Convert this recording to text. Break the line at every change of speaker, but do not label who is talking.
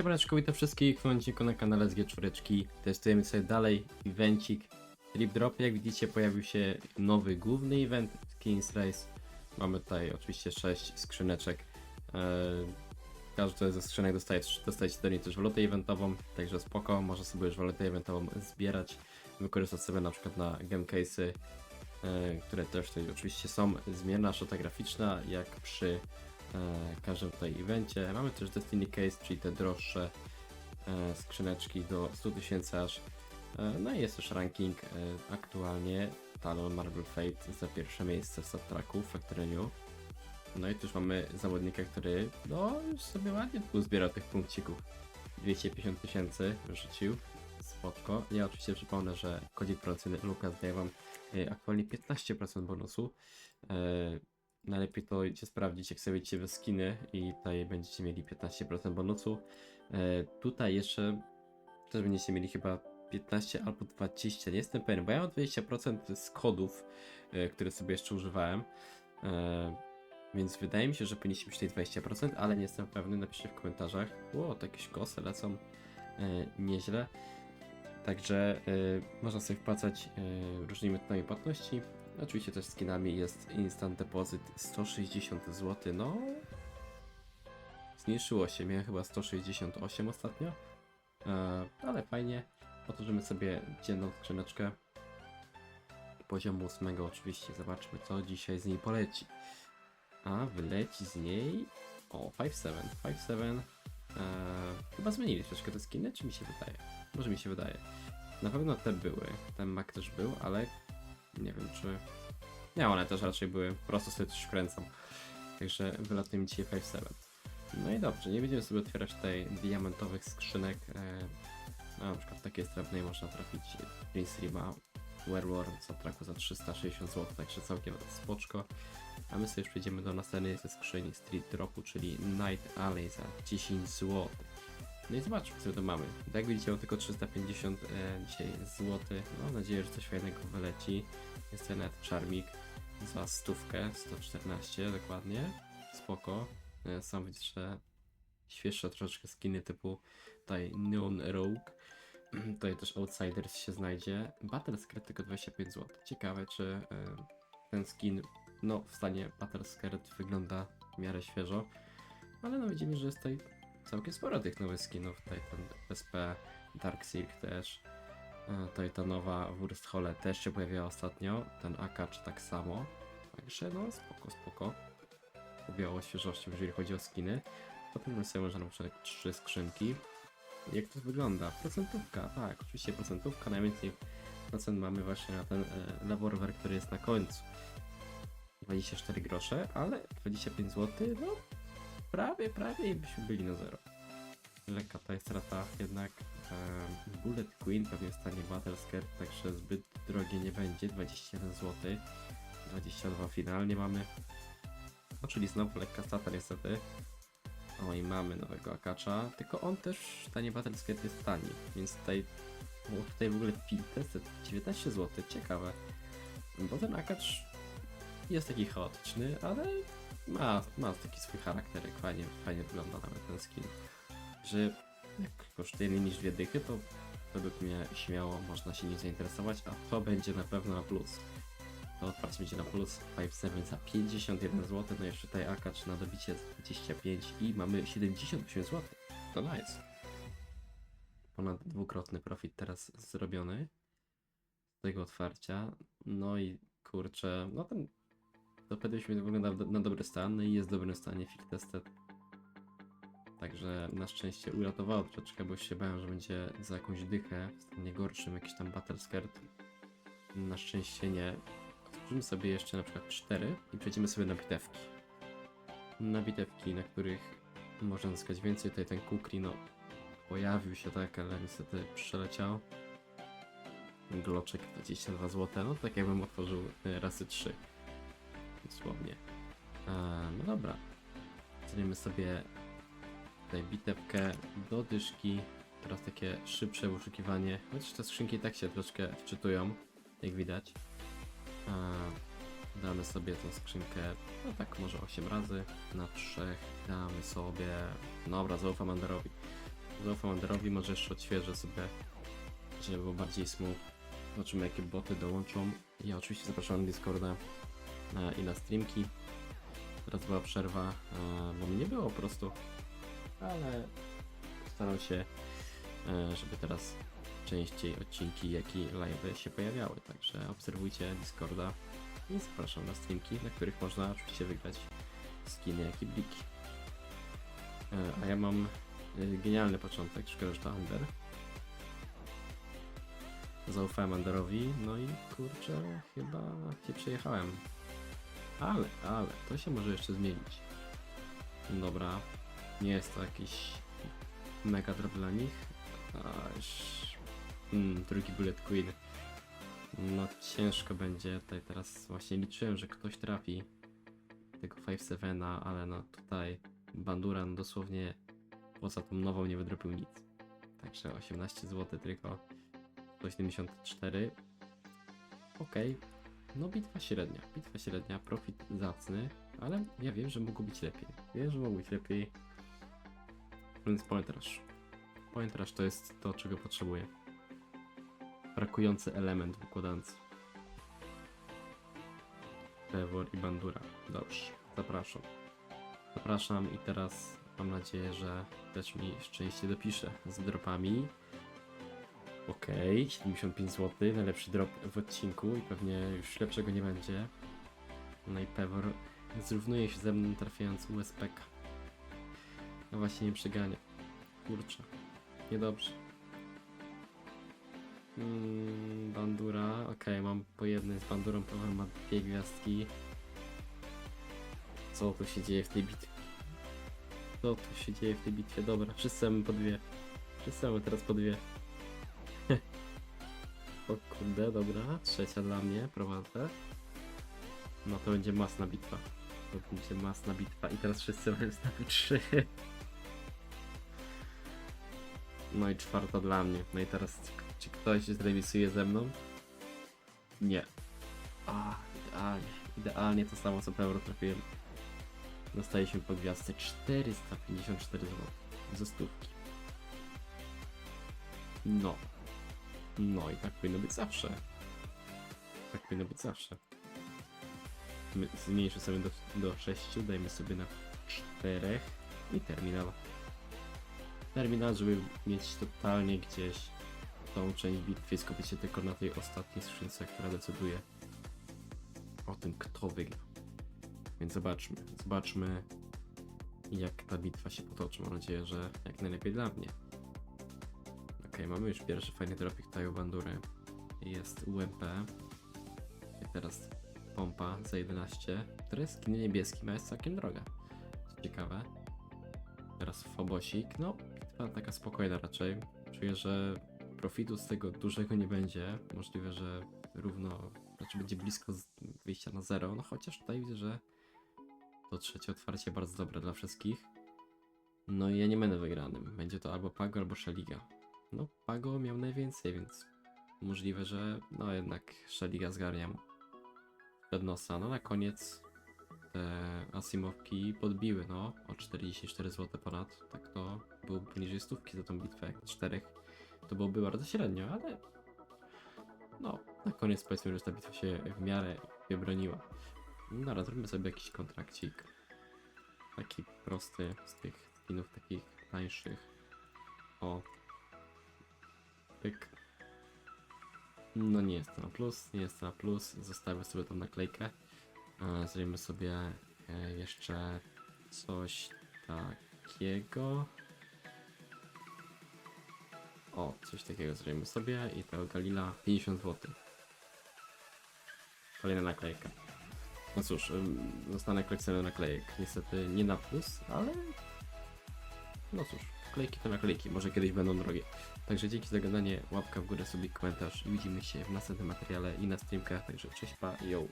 Siemaneczko, witam wszystkich w momenciku na kanale z G4. Testujemy sobie dalej evencik Trip Drop. Jak widzicie pojawił się nowy główny event Kings Race. Mamy tutaj oczywiście 6 skrzyneczek. Eee, Każdy ze skrzynek dostaje, dostajecie do niej też walutę eventową, także spoko, można sobie już walutę eventową zbierać, wykorzystać sobie na przykład na game case'y, e, które też tutaj oczywiście są. Zmienna szota graficzna, jak przy każdym tutaj evencie. Mamy też Destiny Case, czyli te droższe e, skrzyneczki do 100 tysięcy aż. E, no i jest też ranking e, aktualnie Talon Marble Fate za pierwsze miejsce w subtracku Factory New. No i tu już mamy zawodnika, który no już sobie ładnie tu zbierał tych punkcików. 250 tysięcy rzucił. Spotko. Ja oczywiście przypomnę, że kodzik promocyjny Lukas daje wam e, aktualnie 15% bonusu. Najlepiej to idzie sprawdzić, jak sobie we skiny i tutaj będziecie mieli 15% bonusu. E, tutaj jeszcze też będziecie mieli chyba 15 albo 20, nie jestem pewien, bo ja mam 20% z kodów, e, które sobie jeszcze używałem. E, więc wydaje mi się, że powinniście mieć tutaj 20%, ale nie jestem pewny, napiszcie w komentarzach. Ło, to jakieś kosy lecą e, nieźle. Także e, można sobie wpłacać e, różnymi metodami płatności. Oczywiście też skinami jest instant deposit 160 zł. No, zmniejszyło się. Miałem chyba 168 ostatnio. E, ale fajnie. Otworzymy sobie dzienną skrzyneczkę. Poziomu 8 oczywiście. Zobaczmy co dzisiaj z niej poleci. A wyleci z niej. O, 5-7. 5-7. E, chyba zmienili troszkę te skiny, czy mi się wydaje? Może mi się wydaje. Na pewno te były. Ten mak też był, ale nie wiem czy. Nie, one też raczej były. Po prostu sobie coś wkręcam. Także wylatuje mi dzisiaj 5-7. No i dobrze, nie będziemy sobie otwierać tutaj diamentowych skrzynek. E, no, na przykład w takiej srebrnej można trafić Prince Rima Werewolf co traku za 360 zł, także całkiem spoczko. A my sobie już przejdziemy do następnej ze skrzyni Street Dropu, czyli Night Alley za 10 zł. No i zobaczmy, co tu mamy. Tak jak widzicie, tylko 350 e, dzisiaj złoty. Mam nadzieję, że coś fajnego wyleci. Jest ten net Charmik za stówkę, 114 dokładnie. Spoko. E, Sam widzisz, że świeższe troszeczkę skiny typu tutaj Neon Rogue. Tutaj też Outsiders się znajdzie. Battle Skirt tylko 25 zł. Ciekawe, czy e, ten skin, no w stanie Battle Skirt wygląda w miarę świeżo. Ale no widzimy, że jest tutaj całkiem sporo tych nowych skinów. Tutaj ten SP, Dark Silk też. E, Tutaj ta nowa Wursthole też się pojawiła ostatnio. Ten Akacz tak samo. Także no spoko, spoko. Powiało świeżością, jeżeli chodzi o skiny. Potem sobie można na przykład trzy skrzynki. Jak to wygląda? Procentówka, tak, oczywiście procentówka. Najwięcej procent mamy właśnie na ten e, rewolwer, który jest na końcu. 24 grosze, ale 25 zł, no prawie, prawie byśmy byli na zero. Lekka ta jest strata jednak. Bullet Queen pewnie stanie Battle Skirt, także zbyt drogie nie będzie. 21 zł. 22 finalnie mamy. No czyli znowu lekka strata niestety. O i mamy nowego Akacza, tylko on też tanie Battle Skirt jest tani, więc tutaj, o, tutaj w ogóle Filtest 19 zł, ciekawe. Bo ten Akacz jest taki chaotyczny, ale ma, ma taki swój charakterek, fajnie, fajnie wygląda nawet ten skin. Że jak kosztuje mniej niż dwie dychy, to według mnie śmiało można się nim zainteresować, a to będzie na pewno na plus. To otwarcie będzie na plus 5.7 za 51 zł, no jeszcze tutaj akacz na dobicie za 25 i mamy 78 zł. To nice. Ponad dwukrotny profit teraz zrobiony z tego otwarcia. No i kurczę, no ten to PDśmy wygląda na dobry stan no i jest w dobrym stanie Field Tested. Także na szczęście uratowało troszeczkę, bo się bałem, że będzie za jakąś dychę w stanie gorszym jakiś tam Battle Skirt. Na szczęście nie. Otworzymy sobie jeszcze na przykład 4 i przejdziemy sobie na bitewki. Na bitewki, na których można zyskać więcej. Tutaj ten Kukri, no pojawił się tak, ale niestety przeleciał. Gloczek 22 zł, no tak jakbym otworzył e, rasy 3. Dosłownie. E, no dobra. Zrobimy sobie tutaj bitewkę do dyszki. Teraz takie szybsze wyszukiwanie. Chociaż te skrzynki tak się troszkę wczytują, jak widać. E, damy sobie tą skrzynkę, no tak może 8 razy. Na 3 damy sobie, dobra zaufam Anderowi. Zaufam Wanderowi, może jeszcze odświeżę sobie, żeby było bardziej smooth. Zobaczymy jakie boty dołączą. Ja oczywiście zapraszam na Discorda i na streamki. Teraz była przerwa, e, bo mnie nie było po prostu, ale staram się, e, żeby teraz częściej odcinki, jak i live się pojawiały. Także obserwujcie Discorda i zapraszam na streamki, na których można oczywiście wygrać skiny, jak i bliki. E, A ja mam genialny początek, szkoda, że to Under. Zaufałem Underowi, no i kurczę, chyba się przejechałem. Ale, ale, to się może jeszcze zmienić. Dobra, nie jest to jakiś mega drop dla nich. Aż... Mm, drugi Bullet Queen. No ciężko będzie, tutaj teraz właśnie liczyłem, że ktoś trafi tego 5-7, ale no tutaj Banduran dosłownie poza tą nową nie wydropił nic. Także 18 zł tylko 174. Okej, no bitwa średnia, bitwa średnia, profit zacny, ale ja wiem, że mogło być lepiej. Wiem, że mogło być lepiej. Więc point rush. Point rush to jest to, czego potrzebuję. Brakujący element w układance. Trevor i Bandura. Dobrze, zapraszam. Zapraszam i teraz mam nadzieję, że też mi szczęście dopisze z dropami. Okej, 75 zł, najlepszy drop w odcinku i pewnie już lepszego nie będzie. No i Pewor zrównuje się ze mną trafiając USPK. No właśnie nie przegania. Kurczę, niedobrze. Mm, bandura, okej, mam po jednej z bandurą, Pewor ma dwie gwiazdki. Co tu się dzieje w tej bitwie? Co tu się dzieje w tej bitwie? Dobra, wszyscy mamy po dwie. Wszyscy mamy teraz po dwie. O kurde, dobra. Trzecia dla mnie, prowadzę. No to będzie masna bitwa. To będzie masna bitwa. I teraz wszyscy mają znowu trzy. No i czwarta dla mnie. No i teraz, czy ktoś zremisuje ze mną? Nie. A, idealnie. Idealnie to samo co Peuro trafiłem. Dostaliśmy po gwiazdce 454 zł ze stówki. No. No i tak powinno być zawsze. Tak powinno być zawsze. My- Zmniejszę sobie do, do 6, dajmy sobie na 4 i terminal. Terminal, żeby mieć totalnie gdzieś tą część bitwy skupić się tylko na tej ostatniej skrzynce, która decyduje o tym, kto wygra. Więc zobaczmy, zobaczmy jak ta bitwa się potoczy. Mam nadzieję, że jak najlepiej dla mnie. Mamy już pierwszy fajny dropik Taju Bandury. Jest UMP. I teraz pompa za 11, która jest skin niebieskim, jest całkiem droga. Ciekawe. Teraz Fobosik. No, bitwa taka spokojna raczej. Czuję, że profitu z tego dużego nie będzie. Możliwe, że równo, znaczy będzie blisko wyjścia na zero. No chociaż tutaj widzę, że to trzecie otwarcie bardzo dobre dla wszystkich. No i ja nie będę wygranym. Będzie to albo Pago, albo Szeliga. No, Pago miał najwięcej, więc możliwe, że no jednak Szeliga zgarniam przed nosa. No na koniec te Asimowki podbiły, no, o 44 zł ponad. Tak to byłoby poniżej stówki za tą bitwę, jak czterech. To byłoby bardzo średnio, ale no, na koniec powiedzmy, że ta bitwa się w miarę wybroniła. No dobra, zróbmy sobie jakiś kontrakcik. Taki prosty z tych skinów takich tańszych. O. Pyk. No nie jest to na plus, nie jest to na plus. Zostawię sobie tą naklejkę. E, Zrobimy sobie e, jeszcze coś takiego. O, coś takiego zrobimy sobie i tego Galila 50 zł. Kolejna naklejka. No cóż, zostanę kolekcjonerem naklejek. Niestety nie na plus, ale... No cóż, klejki to naklejki, może kiedyś będą drogie. Także dzięki za oglądanie, łapka w górę, sobie komentarz i widzimy się w następnym materiale i na streamkach, także cześć pa, yo!